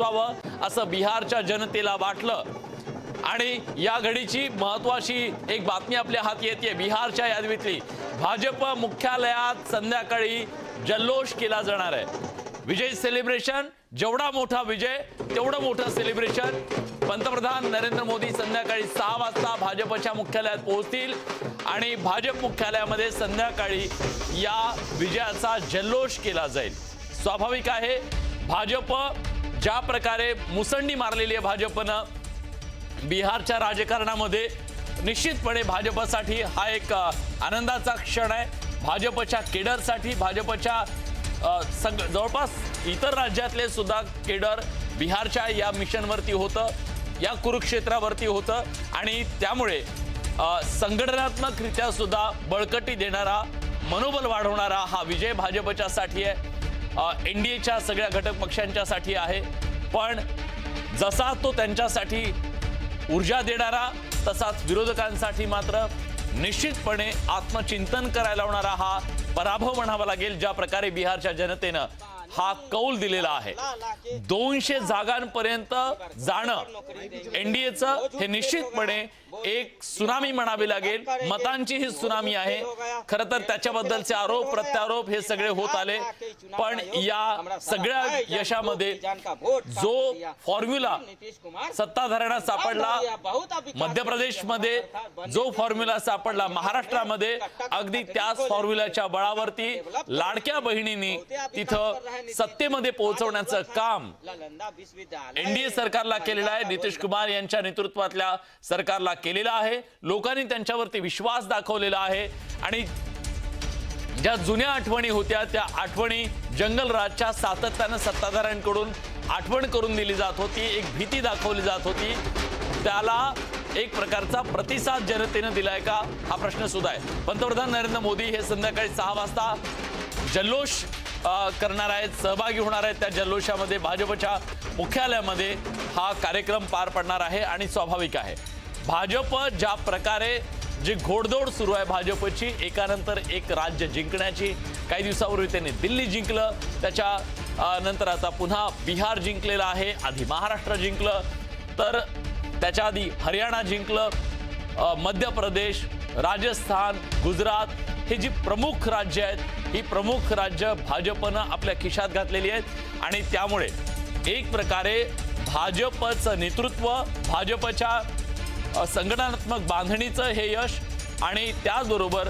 बसवावं असं बिहारच्या जनतेला वाटलं. आणि या घडीची महत्वाची एक बातमी आपल्या हाती येते बिहारच्या यादवीतली. भाजप मुख्यालयात संध्याकाळी जल्लोष केला जाणार आहे. विजय सेलिब्रेशन जेवढा मोठा विजय तेवढं मोठं सेलिब्रेशन पंतप्रधान नरेंद्र मोदी संध्याकाळी सहा वाजता भाजपच्या मुख्यालयात पोहोचतील. आणि भाजप मुख्यालयामध्ये संध्याकाळी या विजयाचा जल्लोष केला जाईल. स्वाभाविक आहे भाजप ज्या प्रकारे मुसंडी मारलेली आहे भाजपनं बिहारच्या राजकारणामध्ये निश्चितपणे भाजपसाठी हा एक आनंदाचा क्षण आहे. भाजपच्या केडरसाठी भाजपच्या सग जवळपास इतर राज्यातले सुद्धा केडर बिहारच्या या मिशनवरती होतं या कुरुक्षेत्रावरती होतं आणि त्यामुळे संघटनात्मकरित्यासुद्धा संघटनात्मकरित्या सुद्धा बळकटी देणारा मनोबल वाढवणारा हा विजय भाजपच्यासाठी आहे. एन डी एच्या सगळ्या घटक पक्षांच्यासाठी आहे. पण जसा तो त्यांच्यासाठी ऊर्जा देणारा तसाच विरोधकांसाठी मात्र निश्चितपणे आत्मचिंतन करायला लावणारा हा पराभव म्हणावा लागेल ज्या प्रकारे बिहारच्या जनतेनं हा कौल दिलेला आहे. दोनशे जागांपर्यंत जाणं एनडीएचं हे निश्चितपणे एक सुनामी म्हणावी लागेल. मतांची ही सुनामी आहे. खर तर त्याच्याबद्दलचे आरोप प्रत्यारोप हे सगळे होत आले. पण या सगळ्या यशामध्ये जो फॉर्म्युला सत्ताधाऱ्यांना सापडला मध्य प्रदेशमध्ये जो फॉर्म्युला सापडला महाराष्ट्रामध्ये अगदी त्याच फॉर्म्युलाच्या बळावरती लाडक्या बहिणींनी तिथं सत्तेमध्ये पोहोचवण्याचं काम एनडीए सरकारला केलेलं आहे. नितीश कुमार यांच्या नेतृत्वातल्या सरकारला केलेलं आहे. लोकांनी त्यांच्यावरती विश्वास दाखवलेला आहे. आणि ज्या जुन्या आठवणी होत्या त्या आठवणी जंगलराजच्या सातत्यानं सत्ताधाऱ्यांकडून आठवण करून दिली जात होती एक भीती दाखवली जात होती. त्याला एक प्रकारचा प्रतिसाद जनतेनं दिलाय का? हा प्रश्न सुद्धा आहे. पंतप्रधान नरेंद्र मोदी हे संध्याकाळी सहा वाजता जल्लोष करणार आहेत सहभागी होणार आहेत. त्या जल्लोषामध्ये भाजपच्या मुख्यालयामध्ये हा कार्यक्रम पार पडणार आहे आणि स्वाभाविक आहे. भाजप ज्या प्रकारे जी घोडदौड सुरू आहे भाजपची एकानंतर एक राज्य जिंकण्याची काही दिवसापूर्वी त्यांनी दिल्ली जिंकलं त्याच्या नंतर आता पुन्हा बिहार जिंकलेलं आहे आधी महाराष्ट्र जिंकलं तर त्याच्या आधी हरियाणा जिंकलं मध्य प्रदेश राजस्थान गुजरात हे जी प्रमुख राज्य आहेत ही प्रमुख राज्य भाजपनं आपल्या खिशात घातलेली आहेत आणि त्यामुळे एक प्रकारे भाजपचं नेतृत्व भाजपच्या संघटनात्मक बांधणीचं हे यश आणि त्याचबरोबर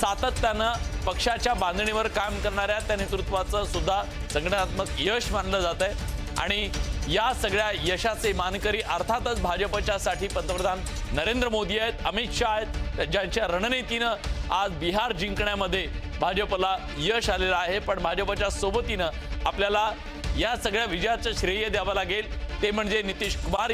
सातत्यानं पक्षाच्या बांधणीवर काम करणाऱ्या त्या नेतृत्वाचं सुद्धा संघटनात्मक यश मानलं जात आहे. आणि या सगळ्या यशाचे मानकरी अर्थातच भाजपच्यासाठी पंतप्रधान नरेंद्र मोदी आहेत अमित शहा आहेत ज्यांच्या रणनीतीनं आज बिहार जिंकण्यामध्ये भाजपला यश आलेलं आहे. पण भाजपच्या सोबतीनं आपल्याला या सगळ्या विजयाचं श्रेय द्यावं लागेल. ते म्हणजे नितीश कुमार